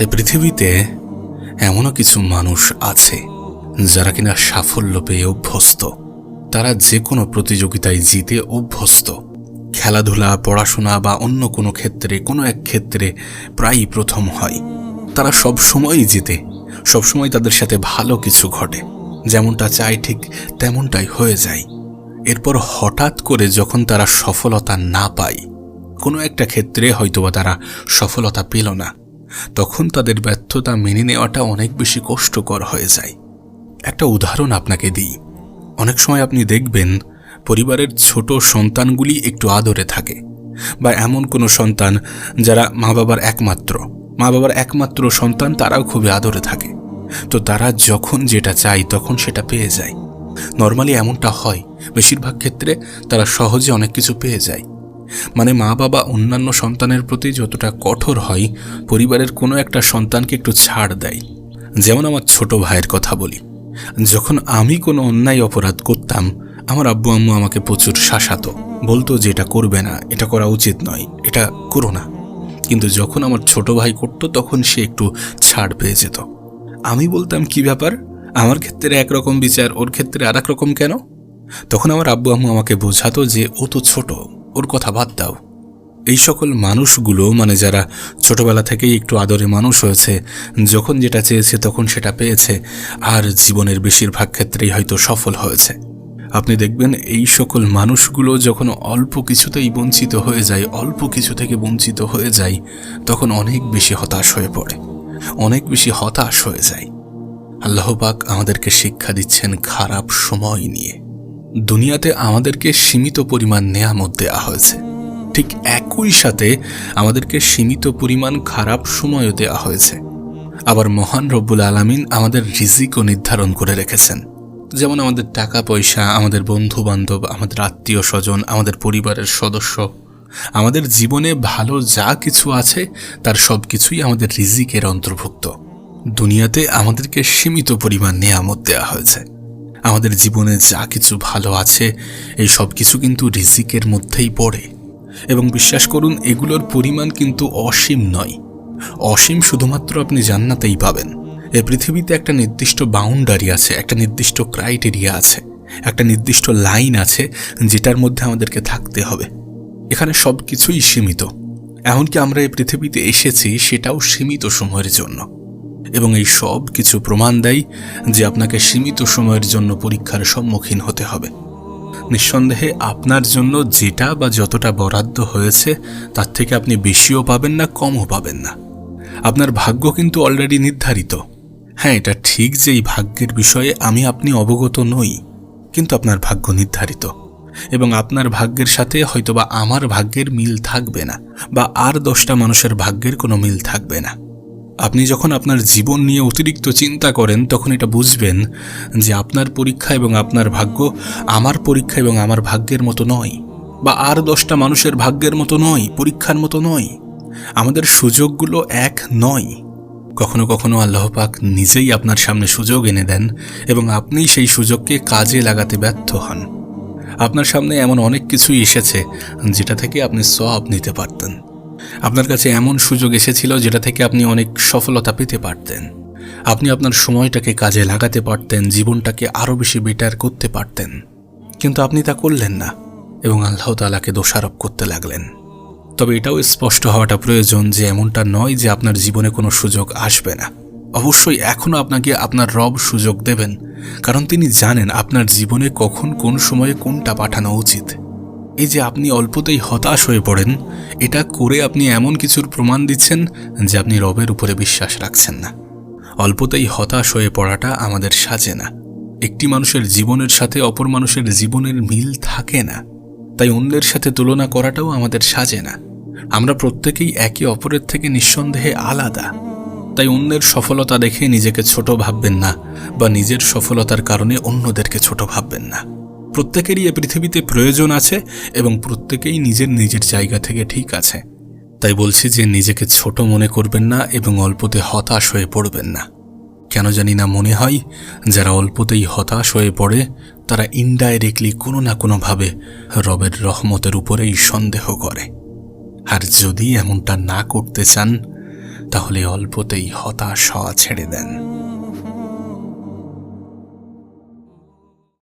এ পৃথিবীতে এমনও কিছু মানুষ আছে যারা কিনা সাফল্য পেয়ে অভ্যস্ত। তারা যে কোনো প্রতিযোগিতায় জিতে অভ্যস্ত। খেলাধুলা, পড়াশোনা বা অন্য কোনো ক্ষেত্রে, কোনো এক ক্ষেত্রে প্রায়ই প্রথম হয়। তারা সব সময়ই জিতে। সবসময় তাদের সাথে ভালো কিছু ঘটে। যেমনটা চায় ঠিক তেমনটাই হয়ে যায়। এরপর হঠাৎ করে যখন তারা সফলতা না পায়, কোনো একটা ক্ষেত্রে হয়তোবা তারা সফলতা পেল না। তখন তাদের ব্যর্থতা মেনে নেওয়াটা অনেক বেশি কষ্টকর হয়ে যায়। একটা উদাহরণ আপনাকে দিই। অনেক সময় আপনি দেখবেন, পরিবারের ছোট সন্তানগুলি একটু আদরে থাকে বা এমন কোনো সন্তান যারা মা বাবার একমাত্র। মা বাবার একমাত্র সন্তান তারাও খুবই আদরে থাকে। তো তারা যখন যেটা চায় তখন সেটা পেয়ে যায়। নর্মালি এমনটা হয়। বেশিরভাগ ক্ষেত্রে তারা সহজে অনেক কিছু পেয়ে যায়। মানে মা বাবা অন্যান্য সন্তানের প্রতি যতটা কঠোর হয়, পরিবারের কোনো একটা সন্তানকে একটু ছাড় দেয়। যেমন আমার ছোট ভাইয়ের কথা বলি। যখন আমি কোনো অন্যায় অপরাধ করতাম, আমার আব্বু আম্মু আমাকে প্রচুর শাসাতো। বলতো যে এটা করবে না, এটা করা উচিত নয়, এটা করো না। কিন্তু যখন আমার ছোট ভাই করতো, তখন সে একটু ছাড় পেয়ে যেত। আমি বলতাম, কি ব্যাপার? আমার ক্ষেত্রে একরকম বিচার, ওর ক্ষেত্রে আর রকম কেন? তখন আমার আব্বু আম্মু আমাকে বোঝাতো যে ও তো ছোট। ওর কথা বাদ দাও। এই সকল মানুষগুলো মানে যারা ছোটবেলা থেকেই একটু আদরে মানুষ হয়েছে, যখন যেটা চেয়েছে তখন সেটা পেয়েছে, আর জীবনের বেশিরভাগ ক্ষেত্রেই হয়তো সফল হয়েছে। আপনি দেখবেন এই সকল মানুষগুলো যখন অল্প কিছুতেই বঞ্চিত হয়ে যায়, অল্প কিছু থেকে বঞ্চিত হয়ে যায়, তখন অনেক বেশি হতাশ হয়ে পড়ে, অনেক বেশি হতাশ হয়ে যায়। আল্লাহবাক আমাদেরকে শিক্ষা দিচ্ছেন খারাপ সময় নিয়ে। দুনিয়াতে আমাদেরকে সীমিত পরিমাণ নেয়ামত দেওয়া হয়েছে। ঠিক একই সাথে আমাদেরকে সীমিত পরিমাণ খারাপ সময়ও দেওয়া হয়েছে। আবার মহান রব্বুল আলামিন আমাদের রিজিকও নির্ধারণ করে রেখেছেন। যেমন আমাদের টাকা পয়সা আমাদের বন্ধু বান্ধব আমাদের আত্মীয় স্বজন আমাদের পরিবারের সদস্য, আমাদের জীবনে ভালো যা কিছু আছে, তার সব কিছুই আমাদের রিজিকের অন্তর্ভুক্ত। দুনিয়াতে আমাদেরকে সীমিত পরিমাণ নেয়ামত দেওয়া হয়েছে। আমাদের জীবনে যা কিছু ভালো আছে, এই সব কিছু কিন্তু রিজিকের মধ্যেই পড়ে। এবং বিশ্বাস করুন, এগুলোর পরিমাণ কিন্তু অসীম নয়। অসীম শুধুমাত্র আপনি জান্নাতেই পাবেন। এ পৃথিবীতে একটা নির্দিষ্ট বাউন্ডারি আছে, একটা নির্দিষ্ট ক্রাইটেরিয়া আছে, একটা নির্দিষ্ট লাইন আছে, যেটার মধ্যে আমাদেরকে থাকতে হবে। এখানে সব কিছুই সীমিত। এমনকি আমরা এই পৃথিবীতে এসেছি, সেটাও সীমিত সময়ের জন্য। এবং এই সব কিছু প্রমাণ দেয় যে আপনাকে সীমিত সময়ের জন্য পরীক্ষার সম্মুখীন হতে হবে। নিঃসন্দেহে আপনার জন্য যেটা বা যতটা বরাদ্দ হয়েছে, তার থেকে আপনি বেশিও পাবেন না, কমও পাবেন না। আপনার ভাগ্য কিন্তু অলরেডি নির্ধারিত। হ্যাঁ এটা ঠিক যে এই ভাগ্যের বিষয়ে আমি আপনি অবগত নই, কিন্তু আপনার ভাগ্য নির্ধারিত। এবং আপনার ভাগ্যের সাথে হয়তোবা আমার ভাগ্যের মিল থাকবে না, বা আর দশটা মানুষের ভাগ্যের কোনো মিল থাকবে না। আপনি যখন আপনার জীবন নিয়ে অতিরিক্ত চিন্তা করেন, তখন এটা বুঝবেন যে আপনার পরীক্ষা এবং আপনার ভাগ্য আমার পরীক্ষা এবং আমার ভাগ্যের মতো নয়। বা আর দশটা মানুষের ভাগ্যের মতো নয়, পরীক্ষার মতো নয়। আমাদের সুযোগগুলো এক নয়। কখনো কখনো আল্লাহ পাক নিজেই আপনার সামনে সুযোগ এনে দেন এবং আপনি সেই সুযোগকে কাজে লাগাতে ব্যর্থ হন। আপনার সামনে এমন অনেক কিছুই এসেছে যেটা থেকে আপনি সব নিতে পারতেন। আপনার কাছে এমন সুযোগ এসেছিল যেটা থেকে আপনি অনেক সফলতা পেতে পারতেন। আপনি আপনার সময়টাকে কাজে লাগাতে পারতেন, জীবনটাকে আরও বেশি বেটার করতে পারতেন। কিন্তু আপনি তা করলেন না এবং আল্লাহ তালাকে দোষারোপ করতে লাগলেন। তবে এটাও স্পষ্ট হওয়াটা প্রয়োজন যে এমনটা নয় যে আপনার জীবনে কোনো সুযোগ আসবে না। অবশ্যই এখনও আপনাকে আপনার রব সুযোগ দেবেন, কারণ তিনি জানেন আপনার জীবনে কখন কোন সময়ে কোনটা পাঠানো উচিত। এই যে আপনি অল্পতেই হতাশ হয়ে পড়েন, এটা করে আপনি এমন কিছুর প্রমাণ দিচ্ছেন যে আপনি রবের উপরে বিশ্বাস রাখছেন না। অল্পতেই হতাশ হয়ে পড়াটা আমাদের সাজে না। একটি মানুষের জীবনের সাথে অপর মানুষের জীবনের মিল থাকে না। তাই অন্যের সাথে তুলনা করাটাও আমাদের সাজে না। আমরা প্রত্যেকেই একে অপরের থেকে নিঃসন্দেহে আলাদা। তাই অন্যের সফলতা দেখে নিজেকে ছোট ভাববেন না বা নিজের সফলতার কারণে অন্যদেরকে ছোট ভাববেন না। প্রত্যেকেরই এ পৃথিবীতে প্রয়োজন আছে এবং প্রত্যেকেই নিজের নিজের জায়গা থেকে ঠিক আছে। তাই বলছি যে নিজেকে ছোট মনে করবেন না এবং অল্পতে হতাশ হয়ে পড়বেন না। কেন জানি না মনে হয়, যারা অল্পতেই হতাশ হয়ে পড়ে, তারা ইনডাইরেক্টলি কোনো না কোনোভাবে রবের রহমতের উপরেই সন্দেহ করে। আর যদি এমনটা না করতে চান, তাহলে অল্পতেই হতাশ হওয়া ছেড়ে দেন।